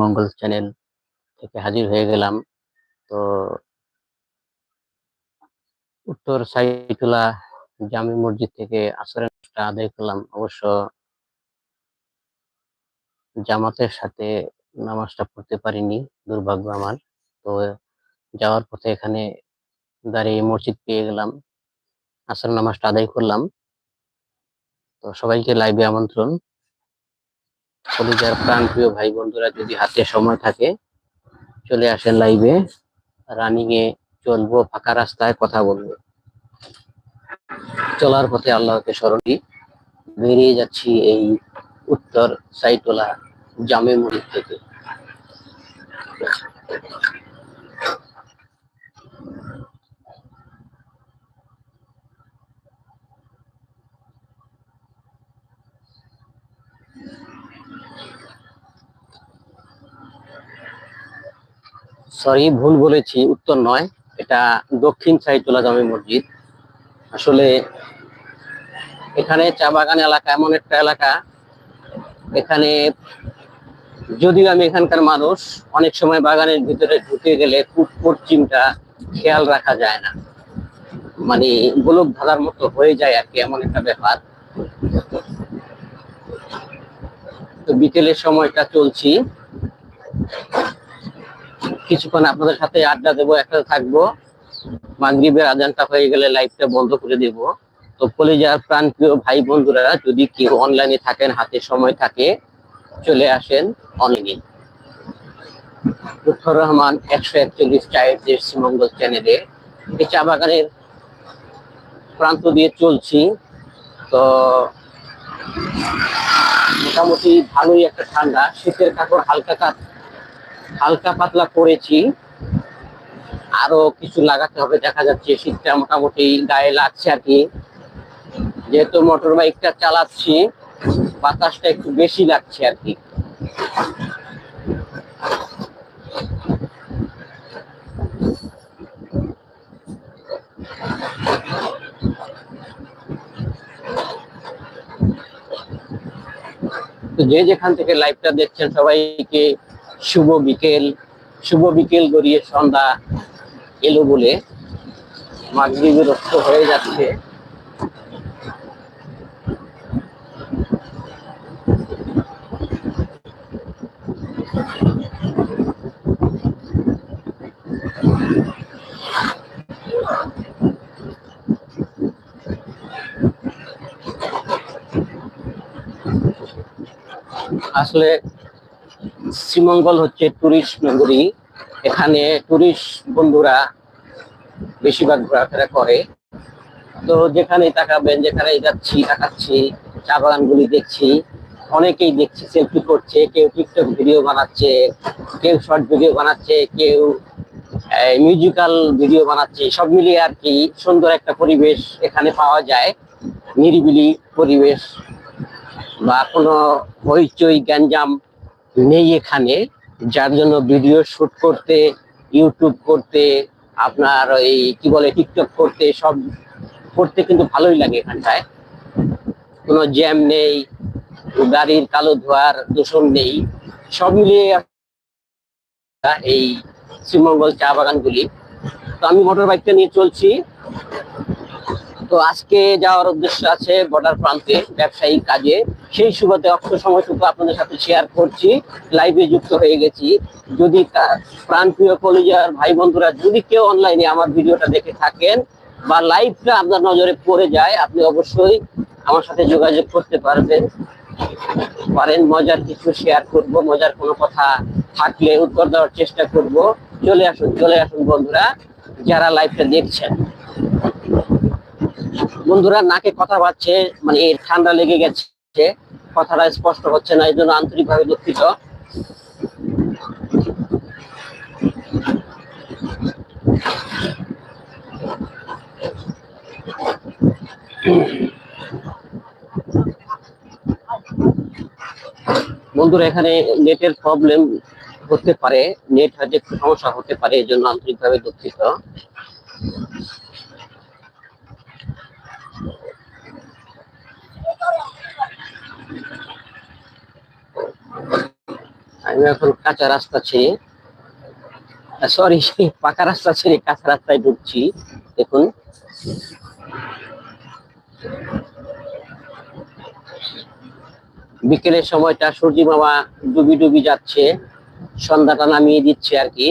মঙ্গল channel থেকে হাজির হয়ে গেলাম। তো উত্তর সাইতুলা জামি মসজিদ থেকে আসরের আদায় করলাম। অবশ্য জামাতের সাথে নামাজটা পড়তে পারিনি, দুর্ভাগ্য আমার। তো যাওয়ার পথে এখানে দাঁড়িয়ে মসজিদ পেয়ে গেলাম আসর নামাজটা আদায় করলাম। তো সবাইকে লাইভে আমন্ত্রণ। কলিজার প্রাণ প্রিয় ভাই বন্ধুরা যদি হাতে সময় থাকে, চলে আসেন লাইভে রানিং এ চলবো, ফাঁকা রাস্তায় কথা বলব। চলার পথে আল্লাহকে স্মরণী বেরিয়ে যাচ্ছি এই উত্তর সাইটোলা জামে মসজিদ থেকে। সরি ভুল বলেছি, উত্তর নয়। এটা দক্ষিণ সাইটোলা জামে মসজিদ। আসলে এখানে চা বাগান এলাকা এমন একটা এলাকা। এখানে যদিও আমি এখানকার মানুষ, অনেক সময় বাগানের ভিতরে ঢুকে গেলে খুব পশ্চিমটা খেয়াল রাখা যায় না। মানে গোলক ধাঁধার মতো হয়ে যায় আর কি, এমন একটা ব্যাপার। তো বিকেলের সময়টা চলছি। কিছুক্ষণ আপনাদের সাথে আড্ডা দেবো একসাথে থাকব। মাগরিবের আজানটা হয়ে গেলে লাইভটা বন্ধ করে দেব। তো কলেজার প্রাণ প্রিয় ভাই বন্ধুরা, যদি কেউ অনলাইনে থাকেন, হাতে সময় থাকে, চলে আসেন অনলাইনে লুৎফর রহমান একশো একচল্লিশ চায়ের দেশ শ্রীমঙ্গল চ্যানেলে। এই চা বাগানের প্রান্ত দিয়ে চলছি। তো মোটামুটি ভালোই একটা ঠান্ডা। শীতের কাপড় হালকা কাপ হালকা পাতলা করেছি। আরও কিছু লাগাতে হবে, দেখা যাচ্ছে শীতটা মোটামুটি গায়ে লাগছে আর কি। যেহেতু মোটর বাইকটা চালাচ্ছি, বাতাসটা একটু বেশি লাগছে আর কি। যে যেখান থেকে লাইভটা দেখছেন সবাইকে শুভ বিকেল শুভ বিকেল গড়িয়ে সন্ধ্যা এলো বলে মাগরিবের রক্ত হয়ে যাচ্ছে। আসলে শ্রীমঙ্গল হচ্ছে টুরিস্ট নগরী। এখানে টুরিস্ট বন্ধুরা বেশিরভাগ ঘোরাফেরা করে। তো যেখানে তাকাবেন, যেখানে যাচ্ছি, তাকাচ্ছি, চা বাগানগুলি দেখছি। অনেকেই দেখছি সেলফি করছে, কেউ টিকটক ভিডিও বানাচ্ছে, কেউ শর্ট ভিডিও বানাচ্ছে, কেউ মিউজিক্যাল ভিডিও বানাচ্ছে। সব মিলিয়ে আর কি সুন্দর একটা পরিবেশ এখানে পাওয়া যায়। নিরিবিলি পরিবেশ বা কোনো হইচই, গ্যাঞ্জাম নেই এখানে, যার জন্য ভিডিও শুট করতে ইউটিউব করতে, আপনার এই কি বলে টিকটক করতে, সব করতে কিন্তু ভালোই লাগে এখানটায়। কোনো জ্যাম নেই, গাড়ির কালো ধোয়ার দূষণ নেই, সব মিলিয়ে এই শ্রীমঙ্গল চা বাগানগুলি। তো আমি মোটর বাইকটা নিয়ে চলছি। তো আজকে যাওয়ার উদ্দেশ্য আছে বর্ডার প্রান্তে ব্যবসায়িক কাজে। সেই সুবাদে অক্ষ সময়টুকু আপনাদের সাথে শেয়ার করছি। লাইভে যুক্ত হয়ে গেছি। যদি প্রাণপ্রিয় কলেজার ভাই বন্ধুরা যদি কেউ অনলাইনে আমার ভিডিওটা দেখে থাকেন বা লাইভটা আপনার নজরে পড়ে যায়, আপনি অবশ্যই আমার সাথে যোগাযোগ করতে পারবেন। পারেন, মজার কিছু শেয়ার করব, মজার কোনো কথা থাকলে উত্তর দেওয়ার চেষ্টা করব। চলে আসুন চলে আসুন বন্ধুরা, যারা লাইভটা দেখছেন। বন্ধুরা নাকে কথা পাচ্ছে মানে ঠান্ডা লেগে গেছে, কথাটা স্পষ্ট হচ্ছে না এই জন্য আন্তরিকভাবে দুঃখিত। বন্ধুরা, এখানে নেটের প্রবলেম হতে পারে, নেট হয়তো একটু সমস্যা হতে পারে এই জন্য আন্তরিকভাবে দুঃখিত। আমি এখন কাঁচা রাস্তা ছেড়ে সরি পাকা রাস্তা ছেড়ে কাঁচা রাস্তায় ঢুকছি। দেখুন। বিকেলের সময়টা সূর্য মামা ডুবি ডুবি যাচ্ছে, সন্ধ্যাটা নামিয়ে দিচ্ছে আর কি।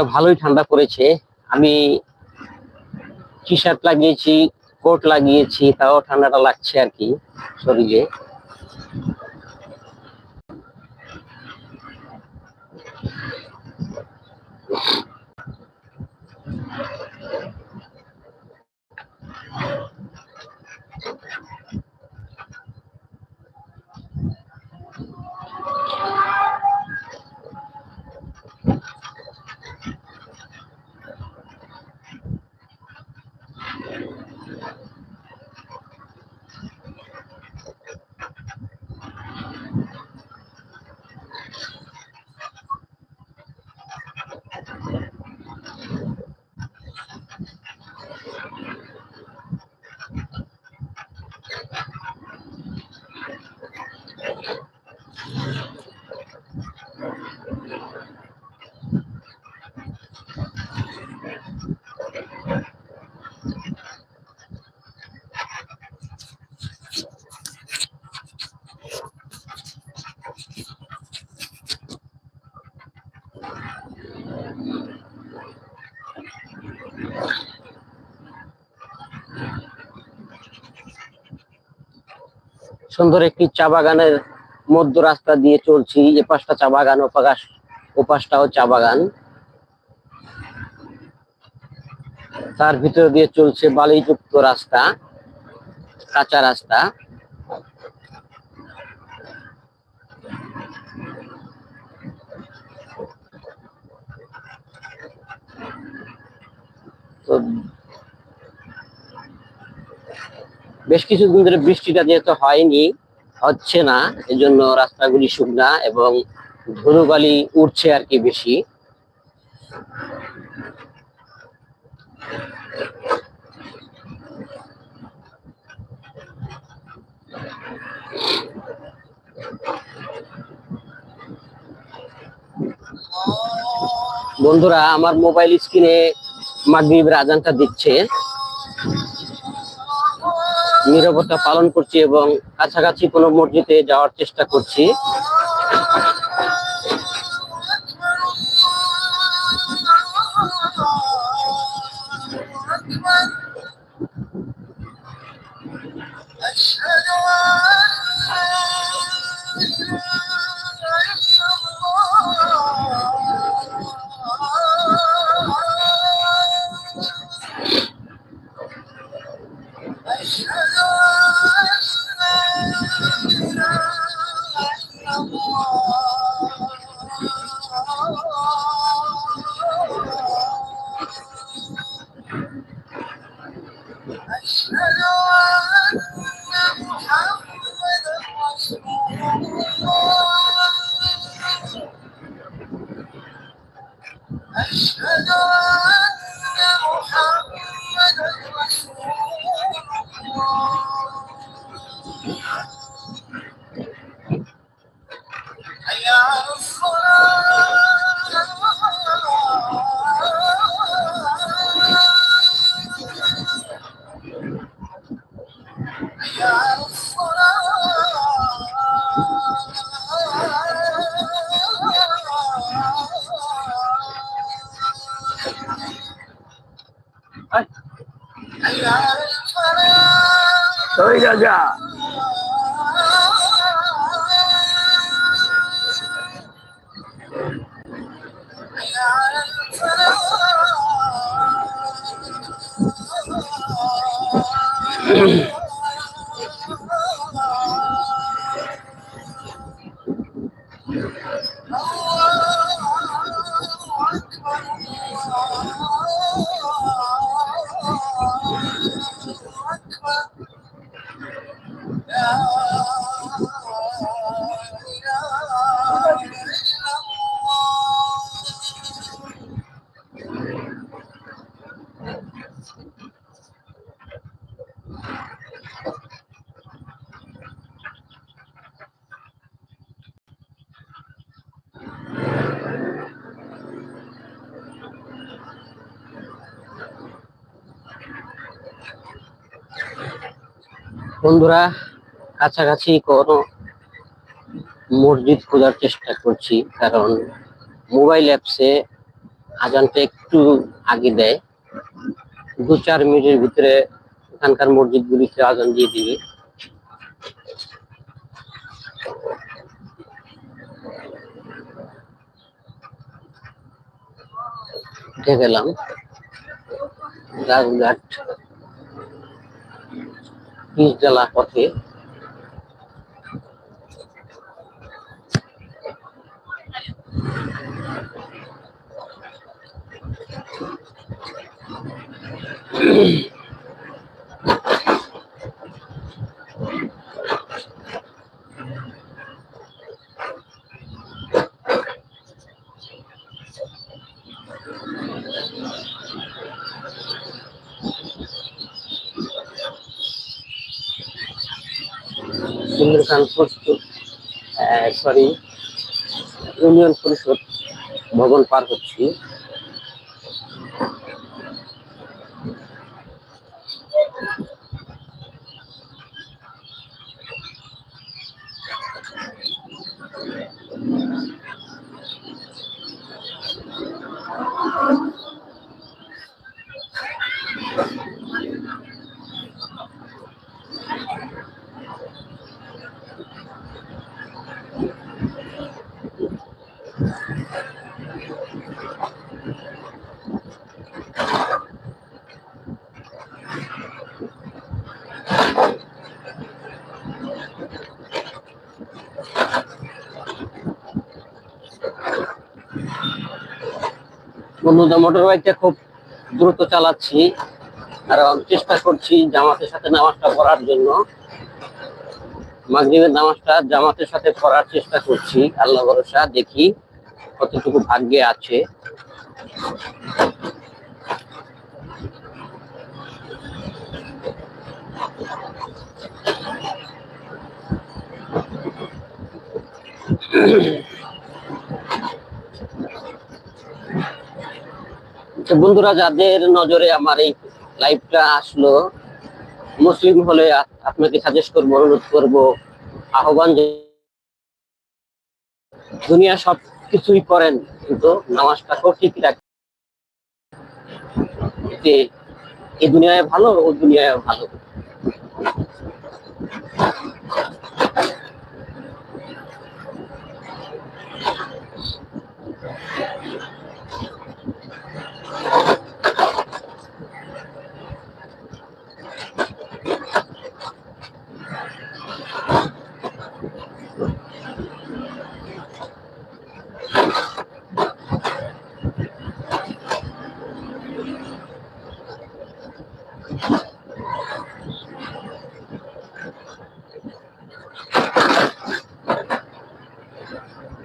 বন্ধুরা ভালোই ঠান্ডা পড়েছে আমি টি শার্ট লাগিয়েছি কোট লাগিয়েছি, তাও ঠান্ডাটা লাগছে আর কি শরীরে। সুন্দর একটি চা বাগানের মধ্য রাস্তা দিয়ে চলছি। এ পাশটা চা বাগান ওপাশ ওপাশটাও চা বাগান। তার ভিতর দিয়ে চলছে বালিযুক্ত রাস্তা, কাঁচা রাস্তা। বেশ কিছুদিন ধরে বৃষ্টিটা যেহেতু হয়নি, হচ্ছে না, এজন্য রাস্তাগুলি শুকনা এবং ধুলোবালি উঠছে আর কি বেশি। বন্ধুরা, আমার মোবাইল স্ক্রিনে মাগরিবের আজানটা দিচ্ছে। নিরবতা পালন করছি এবং কাছাকাছি কোনো মসজিদে যাওয়ার চেষ্টা করছি। ওই রাজা বন্ধুরা, কাছাকাছি কোনো মসজিদ খোঁজার চেষ্টা করছি, কারণ মোবাইল অ্যাপসে আজানটা একটু আগে দেয়। দু চার মিনিটের ভিতরে এখানকার মসজিদগুলিতে আজান দিয়ে দিবে। উঠে গেলাম রাজঘাট পিসডালা পথে। সুন্দরকান প্রস্তুত সরি ইউনিয়ন পরিষদ ভবন পার হচ্ছি। বন্ধুদা মোটর বাইকটা খুব দ্রুত চালাচ্ছি। আর চেষ্টা করছি জামাতের সাথে নামাজটা পড়ার জন্য। মাগরিবের নামাজটা জামাতের সাথে পড়ার চেষ্টা করছি আল্লাহ ভরসা, দেখি কতটুকু ভাগ্যে আছে। তো বন্ধুরা, যাদের নজরে আমার এই লাইভটা আসলো, মুসলিম হলে আপনাকে সাজেস্ট করব, অনুরোধ করব, আহ্বান যে দুনিয়া সব কিছুই করেন, কিন্তু নামাজটাকেও ঠিক রাখেন। এতে এই দুনিয়ায় ভালো, ও দুনিয়ায় ভালো।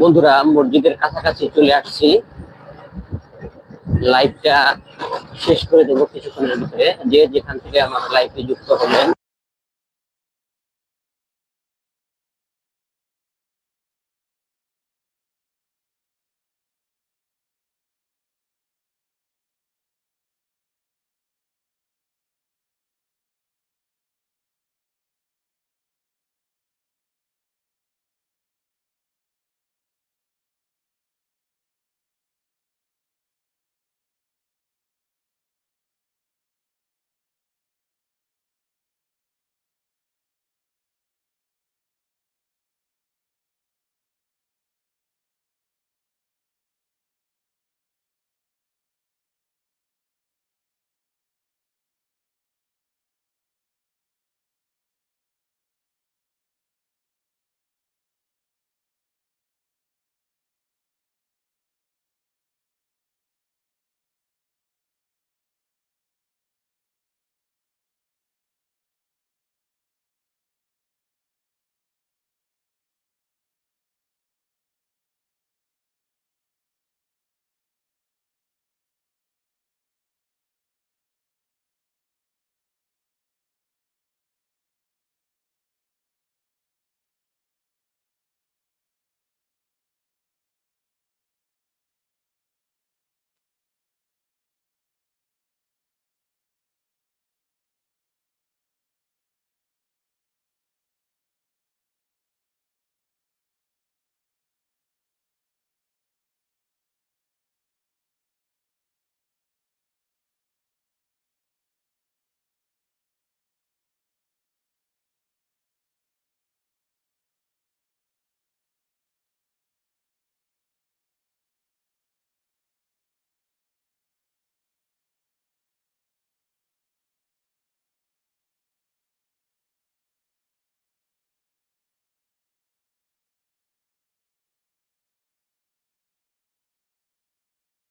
বন্ধুরা, মসজিদের কাছাকাছি চলে আসছি। লাইভটা শেষ করে দেবো কিছুক্ষণের ভিতরে। যে যেখান থেকে আমার লাইভে যুক্ত হলেন।